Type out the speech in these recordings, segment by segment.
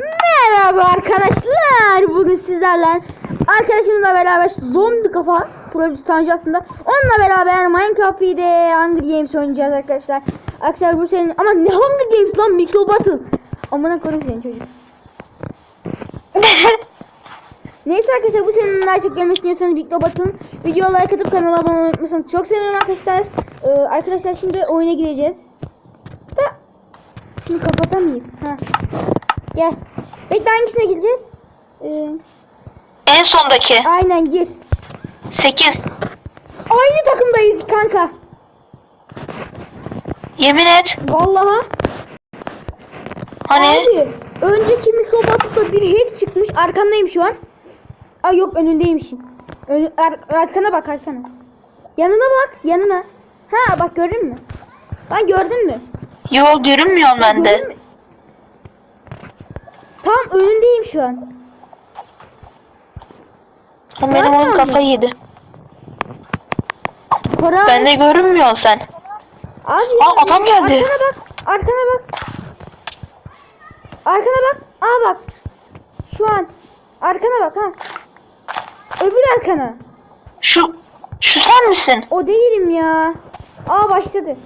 Merhaba arkadaşlar. Bugün sizlerle arkadaşımızla beraber zombi kafa projesi tanıcı aslında. Onunla beraber Minecraft de Hunger Games oynayacağız arkadaşlar. Arkadaşlar bu senin ama ne Hunger Games lan Micro Battle. Amına koyayım senin çocuk. Neyse arkadaşlar bu senin daha çok gelmek istiyorsanız Micro Battle'ın videoya like atıp kanala abone olmayı. Çok sevinirim arkadaşlar. Ee, arkadaşlar şimdi oyuna gireceğiz. Da şunu kapatamayayım. Ha. Gel. Bekle hangisine gireceğiz? Ee, En sondaki. aynen gir. 8. Aynı takımdayız kanka. Yemin et. Vallahi. Hani Abi önceki mikrobatlıkta bir hack çıkmış. Arkandayım şu an. Ay yok önündeymişim. Ön, ar- arkana bak arkana. Yanına bak yanına. Ha bak gördün mü? Lan gördün mü? yol görünmüyor bende. Tam önündeyim şu an. Benim oyun Görmüyor kafayı yedi. Koray. Bende görünmüyor sen. Abi Aa, adam geldi. Arkana bak. Arkana bak. Arkana bak. Aa bak. Şu an. Arkana bak ha. Öbür arkana. Şu şu sen misin? O değilim ya. Aa başladı.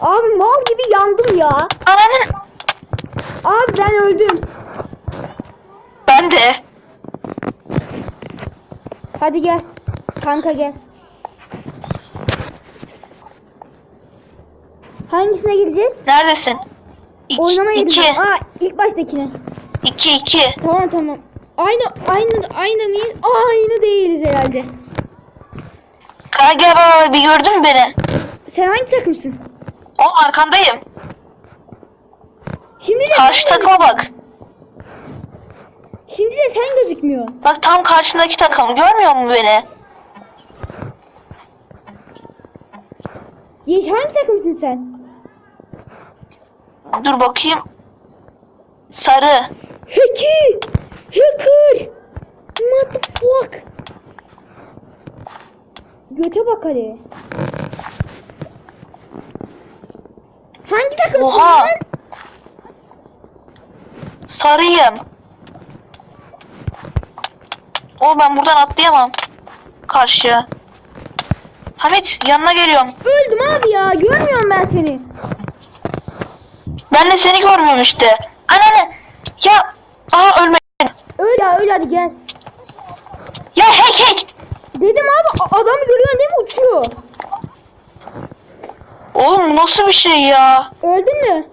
Abi mal gibi yandım ya. Ananın. Abi ben öldüm. Ben de. Hadi gel. Kanka gel. Hangisine gireceğiz? Neredesin? İki, Oynama iki, gireceğiz. Aa ilk baştakine. iki, iki. Tamam tamam. Aynı aynı aynı mıyız? Aynı değiliz herhalde. Kanka bir gördün mü beni? Sen hangi takımsın? Oğlum arkandayım. Şimdi de Karşı sen takıma bak. Şimdi de sen gözükmüyor. Bak tam karşındaki takım. Görmüyor mu beni? Yeş hangi takımsın sen? Dur bakayım. Sarı. Hacker! Hacker! What the fuck? Göte bak hadi. Takımsın Oha. lan? Sarıyım. O ben buradan atlayamam. Karşıya. Hamit yanına geliyorum. Öldüm abi ya. Görmüyorum ben seni. Ben de seni görmüyorum işte. Anne ya. Aha ölmedim. Öyle ya öyle hadi gel. Ya hack hack. Dedim abi a- adamı görüyorsun değil mi uçuyor. Oğlum nasıl bir şey ya? Öldün mü?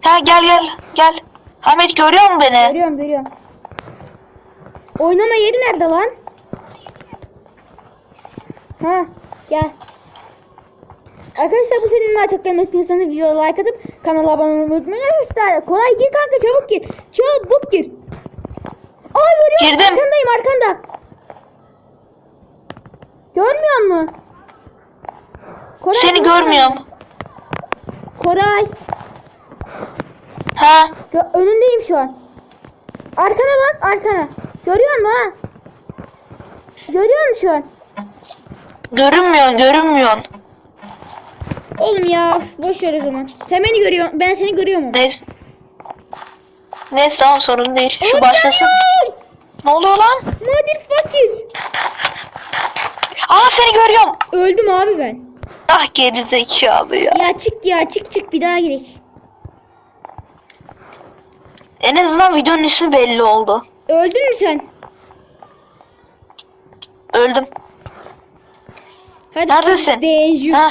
Ha gel gel gel. Hamit görüyor musun beni? Görüyorum görüyorum. Oynama yeri nerede lan? Ha gel. Arkadaşlar bu senin daha çok gelmesini istiyorsanız videoya like atıp kanala abone olmayı unutmayın arkadaşlar. Kolay gir kanka çabuk gir. Çabuk gir. Aa görüyorum Girdim. arkandayım arkanda. Görmüyor musun? Koray, Seni görmüyor görmüyorum. Koray. Ha Gö- önündeyim şu an. Arkana bak arkana. Görüyor musun ha? Görüyor musun şu an? görünmüyorsun görünmüyorsun. Oğlum ya boş ver o zaman. Sen beni görüyorsun. Ben seni görüyor muyum? Neyse. Neyse tamam sorun değil. Şu Oğlum, başlasın. Ne oluyor lan? Motherfucker. Aa seni görüyorum. Öldüm abi ben. Ah geri zekalı ya. Ya çık ya çık çık bir daha gidelim. En azından videonun ismi belli oldu. Öldün mü sen? Öldüm. Hadi. Neredesin? Deju. Ha.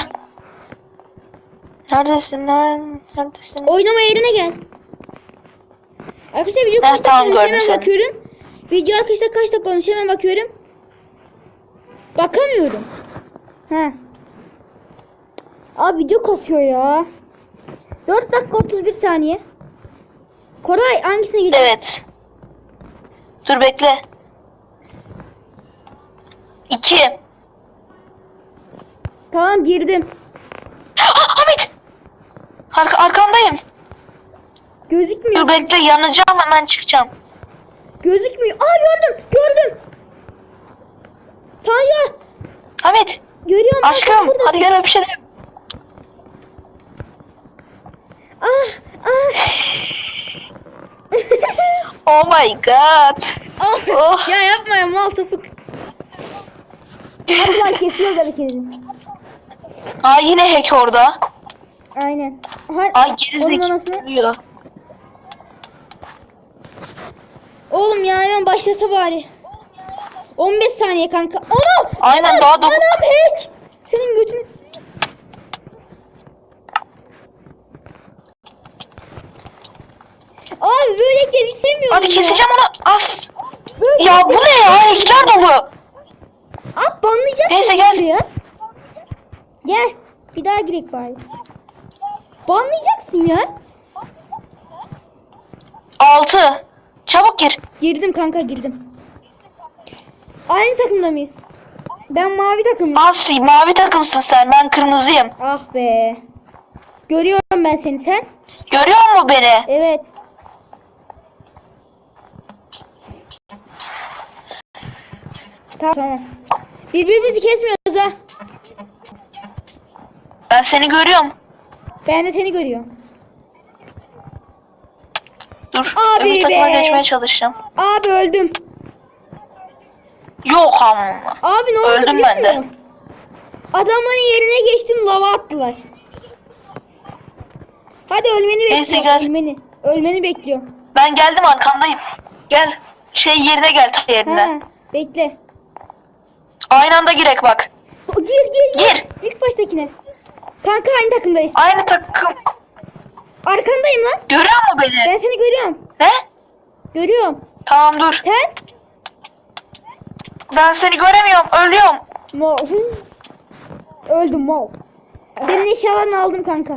Neredesin lan? Neredesin? Oynama yerine gel. Arkadaşlar video Ha, kaç tamam, gördüm hemen bakıyorum. Video arkadaşlar kaç dakika olmuş hemen bakıyorum. Bakamıyorum. Ha. Abi video kasıyor ya. 4 dakika 31 saniye. Koray hangisine gidiyor? Evet. Dur bekle. İki. Tamam girdim. Ah Hamit. Arka, arkandayım. Gözükmüyor. Dur bekle yanacağım hemen çıkacağım. Gözükmüyor. Aa gördüm. Gördüm. Tanrı. Hamit. Görüyorum. Aşkım hadi gel öpüşelim. Oh my god. Ah, Oh. ya yapma ya mal sapık. Ablan kesiyor da bir kere. Aa yine hack orada. Aynen. Aha, Ay onun anasını. gerizekalı. Oğlum ya hemen başlasa bari. 15 saniye kanka. Anam! Aynen daha da Anam hack! Senin götün. Abi böylelikleri istemiyorum Hadi ya. keseceğim onu. As. Böyle- Ya bu ne ya? Hackler dolu. Abi banlayacaksın. Neyse, gel. Ya. Gel. Bir daha girek bari. Banlayacaksın ya. 6. Çabuk gir. Girdim kanka girdim. Aynı takımda mıyız? Ben mavi takımım. As mavi takımsın sen. Ben kırmızıyım. Ah be. Görüyorum ben seni sen. Görüyor musun beni? Evet. Tamam. tamam. Birbirimizi kesmiyoruz ha. Ben seni görüyorum. Ben de seni görüyorum. Dur. Abi öbür takıma be. geçmeye çalışacağım. Abi öldüm. Yok ama. Abi ne oldu Öldüm ben de. musun? Adamların yerine geçtim lava attılar. Hadi ölmeni Neyse, bekliyorum. gel. Ölmeni. Ölmeni bekliyorum. Ben geldim arkandayım. Gel. Şey yerine gel ta yerine. Ha, bekle. Aynı anda girek bak. Gir gir gir. Gir. İlk baştakine. Kanka aynı takımdayız. Aynı takım. Arkandayım lan. Görüyor musun beni? Ben seni görüyorum. Ne? Görüyorum. Tamam dur. Sen? Ben seni göremiyorum. Ölüyorum. Mol. Öldüm mol. Senin eşyalarını aldım kanka.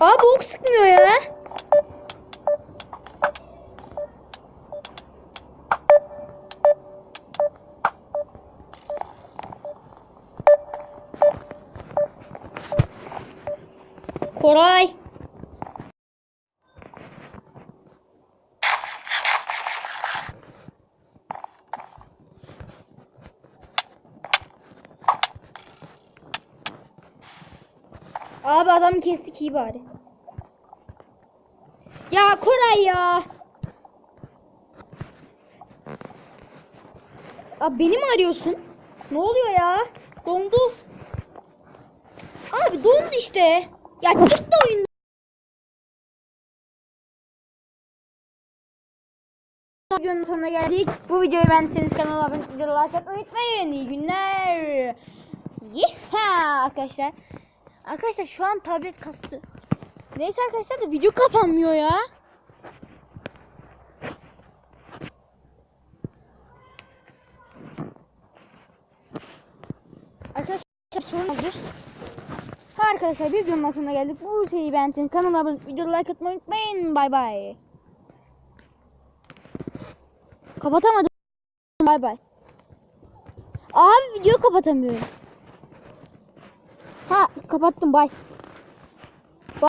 Abi ok sıkmıyor ya. Koray. Abi adamı kestik iyi bari. Koray ya. Abi beni mi arıyorsun? Ne oluyor ya? Dondu. Abi dondu işte. Ya çıktı oyundan. Videonun sonuna geldik. Bu videoyu beğendiyseniz kanala abone olmayı, like atmayı unutmayın. İyi günler. Yeha arkadaşlar. Arkadaşlar şu an tablet kastı. Neyse arkadaşlar da video kapanmıyor ya. Arkadaşlar sorun oldu. Ha arkadaşlar bir videonun sonuna geldik. Bu şeyi beğendiyseniz kanala abone videoyu like atmayı unutmayın. Bay bay. Kapatamadım. Bay bay. Abi video kapatamıyorum. Ha kapattım bay.